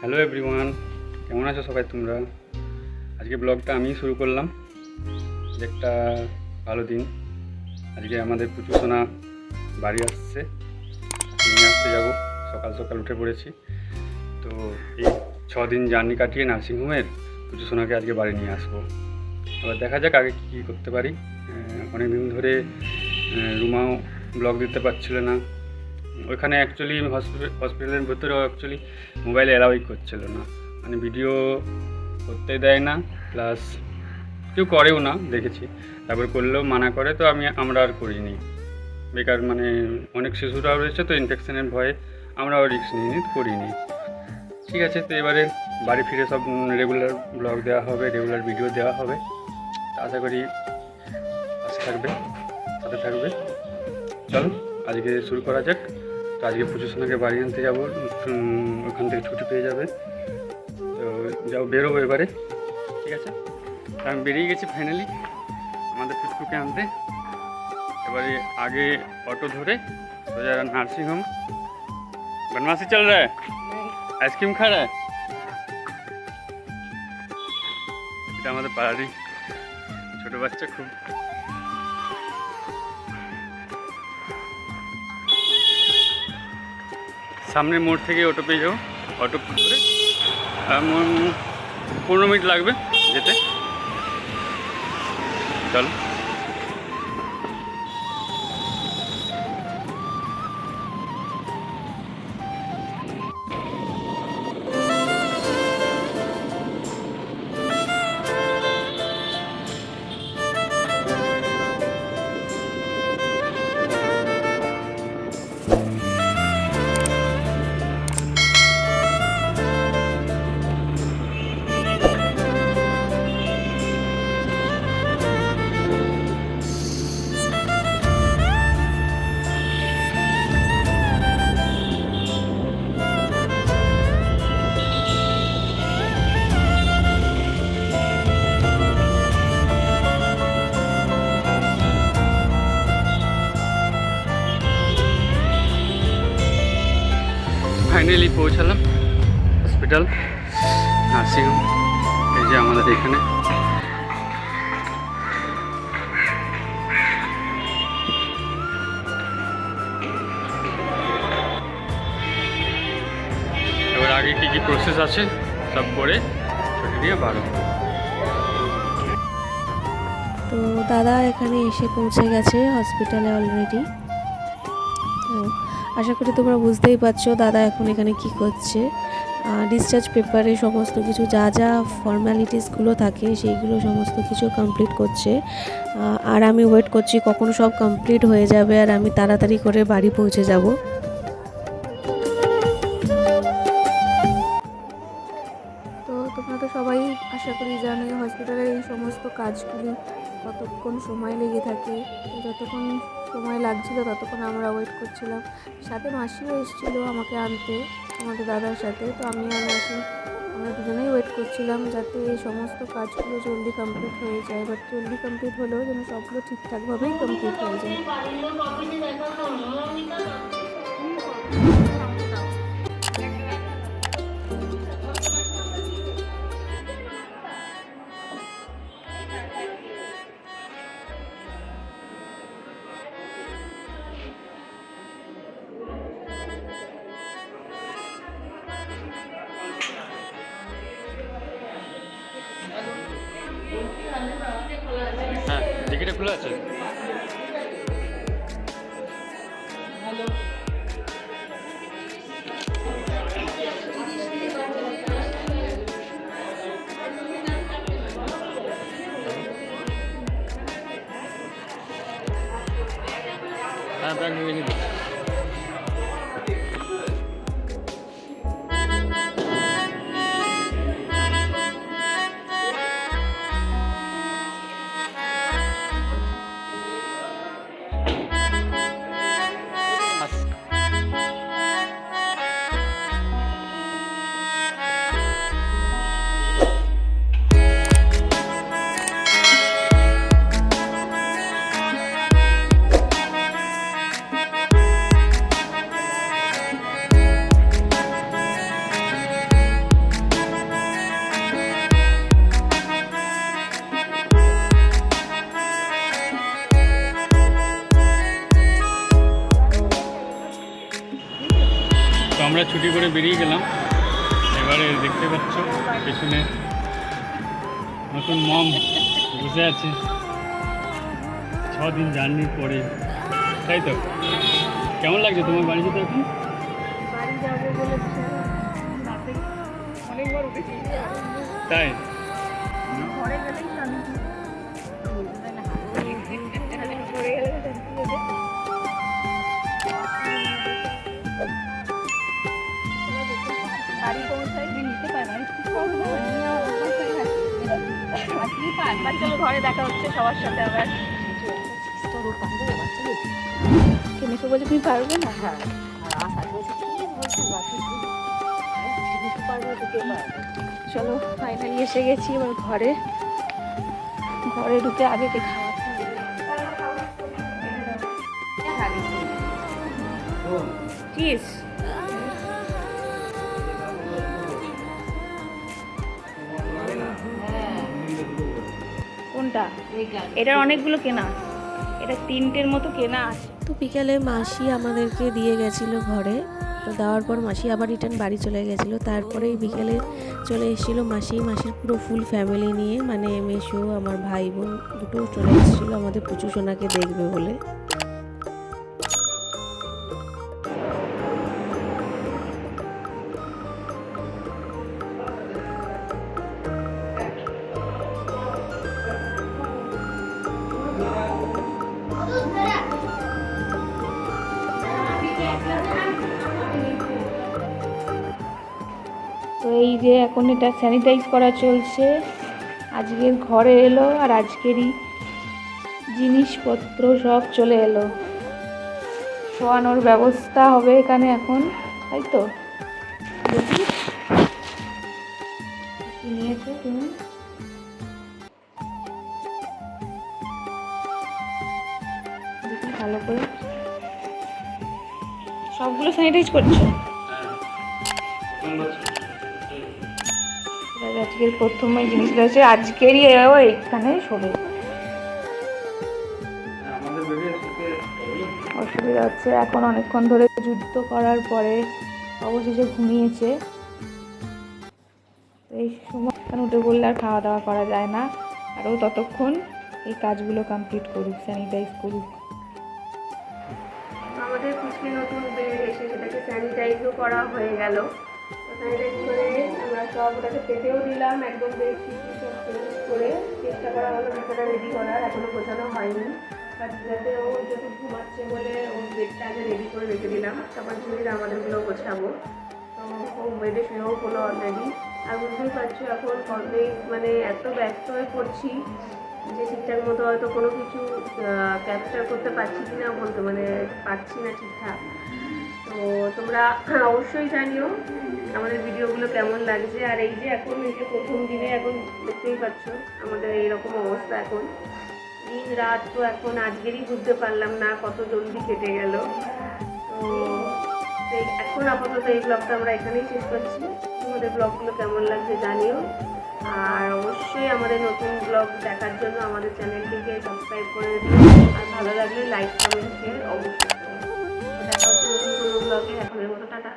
Hello everyone কেমন আছো সবাই তোমরা? আজকে ব্লগটা আমি শুরু করলাম। একটা ভালো দিন। আজকে আমাদের পুচু সোনা বাড়ি আসছে। নিয়ে আসতে যাব। সকাল সকাল উঠে পড়েছি। তো এই দিন জার্নি কাটিয়ে নার্সিংহোমের পুচু সোনাকে আজকে বাড়ি নিয়ে আসব। এবার দেখা যাক আগে কী কী করতে পারি। অনেক দিন ধরে রুমাও ব্লগ দিতে পারছিল না। ওইখানে অ্যাকচুয়ালি হসপিটালের ভেতরেও অ্যাকচুয়ালি মোবাইল অ্যালাউই করছিল না। মানে ভিডিও করতে দেয় না প্লাস কেউ করেও না, দেখেছি। তারপর করলেও মানা করে, তো আমি, আমরা আর করিনি। বেকার মানে অনেক শিশুরাও রয়েছে, তো ইনফেকশনের ভয়ে আমরাও রিস্ক নিয়ে করিনি। ঠিক আছে, তো এবারে বাড়ি ফিরে সব রেগুলার ব্লগ দেওয়া হবে রেগুলার ভিডিও দেওয়া হবে। আশা করি থাকবে, সাথে থাকবে। চলো, আজকে শুরু করা যাক। তো আজকে পুজো সোনাকে বাড়ি আনতে যাব ওখান থেকে ছুটি পেয়ে যাবে। তো যাও, বেরোবো এবারে, ঠিক আছে? আমি বেরিয়ে গেছি ফাইনালি আমাদের পুচকুকে আনতে। এবারে আগে অটো ধরে সোজা নার্সিংহোম বনমাসি চল রে আইসক্রিম খা রে। এটা আমাদের পাড়ারই ছোটো বাচ্চা খুব। সামনের মোড় থেকে অটো পেয়ে যাব। অটো করে পনেরো মিনিট লাগবে যেতে। চলো। ফাইনালি পৌঁছালাম হসপিটাল নার্সিংহোম এই যে আমাদের এখানে। এবার আগে কী কী প্রসেস আছে, সব করে ছুটি দিয়ে বারো তো দাদা এখানে এসে পৌঁছে গেছে হসপিটালে অলরেডি তো আশা করি তোমরা বুঝতেই পারছ দাদা এখন এখানে কি করছে। ডিসচার্জ পেপারে সমস্ত কিছু যা যা ফর্ম্যালিটিসগুলো থাকে সেইগুলো সমস্ত কিছু কমপ্লিট করছে। আর আমি ওয়েট করছি কখন সব কমপ্লিট হয়ে যাবে আর আমি তাড়াতাড়ি করে বাড়ি পৌঁছে যাব। তো তোমরা তো সবাই আশা করি জানো হসপিটালের এই সমস্ত কাজগুলি কতক্ষণ সময় লেগে থাকে, যতক্ষণ সময় লাগছিল, ততক্ষণ আমরা ওয়েট করছিলাম। সাথে মাসিও এসেছিল আমাকে আনতে, আমাদের দাদার সাথে। তো আমি আর মাসি, আমরা দুজনেই ওয়েট করছিলাম যাতে এই সমস্ত কাজগুলো জলদি কমপ্লিট হয়ে যায়। বাট জলদি কমপ্লিট হলেও যেন সবগুলো ঠিকঠাকভাবেই কমপ্লিট হয়ে যায়। হ্যাঁ টিকিটে খোলা আছে হ্যাঁ ব্যাগ নিয়ে ছুটি করে বেরিয়ে গেলাম। এবারে দেখতে পাচ্ছ পেছনে নতুন মম বসে আছে। ছ দিন জার্নির পরে তাই তো? কেমন লাগছে তোমার বাড়ি যেতে এখন? তাই? চলো ঘরে দেখা হচ্ছে সবার সাথে আবার। কেমিসো বলছে তুমি পারবে না? হ্যাঁ চলো ফাইনালি এসে গেছি এবার ঘরে। ঘরে ঢুকে আগে কে খাওয়াতে চিজ কোনটা? এটার অনেকগুলো কেনা এটা তিনটের মতো কেনা আছে। তো বিকালে মাসি আমাদেরকে দিয়ে গেছিল ঘরে। তো দেওয়ার পর মাসি আবার রিটার্ন বাড়ি চলে গেছিল। তারপরেই বিকেলে চলে এসেছিল মাসি। মাসির পুরো ফুল ফ্যামিলি নিয়ে। মানে মেশো আমার ভাই বোন দুটো চলে এসেছিল। আমাদের পুচু সোনাকে দেখবে বলে। যে এখন এটা স্যানিটাইজ করা চলছে। আজকের ঘরে এলো আর আজকেরই জিনিসপত্র সব চলে এলো। শোয়ানোর ব্যবস্থা হবে এখানে এখন, তাই তো? নিয়েছো তুমি? ভালো করে। সবগুলো স্যানিটাইজ করছ? আজকের প্রথম এই জিনিসটা হচ্ছে আজকেরই এখানে শোবে শুতে অসুবিধা হচ্ছে এখন অনেকক্ষণ ধরে যুদ্ধ করার পরে অবশেষে ঘুমিয়েছে। এই সময় উঠে পড়লে আর খাওয়া দাওয়া করা যায় না। আরও ততক্ষণ এই কাজগুলো কমপ্লিট করুক স্যানিটাইজ করুক। আমাদের পুচকে নতুন বেড এসে সেটাকে স্যানিটাইজও করা হয়ে গেল। স্যানিটাইজ করে আমরা সব দিলাম, একদম বেডশিট সব করে চেষ্টা করা রেডি করার, এখনও গোছানো হয়নি। বাট যাতে ও যখন ঘুমাচ্ছে বলে ওর বেডটা আগে রেডি করে রেখে দিলাম, তারপর ধীরে আমাদেরগুলো গোছাবো। তো ও বেডে শুয়েও হলো অলরেডি আর বুঝতেই পারছ এখন কবে মানে এত ব্যস্ত হয়ে পড়ছি যে ঠিকঠাক মতো হয়তো কোনো কিছু ক্যাপচার করতে পারছি কি না বলতে মানে পারছি না ঠিকঠাক। তো তোমরা অবশ্যই জানিও আমাদের ভিডিওগুলো কেমন লাগছে। আর এই যে এখন, এই যে প্রথম দিনে এখন দেখতেই পাচ্ছ আমাদের এইরকম অবস্থা এখন। দিন রাত তো এখন আজকেরই বুঝতে পারলাম না কত জলদি কেটে গেল। তো এখন আপাতত এই ব্লগটা আমরা এখানেই শেষ করছি। তোমাদের ব্লগগুলো কেমন লাগছে জানিও। আর অবশ্যই আমাদের নতুন ব্লগ দেখার জন্য আমাদের চ্যানেলটিকে সাবস্ক্রাইব করে দিও আর ভালো লাগলে লাইক কমেন্ট শেয়ার অবশ্যই দেখা হচ্ছে নতুন কোনো ব্লগে এখনের মতো টাটা।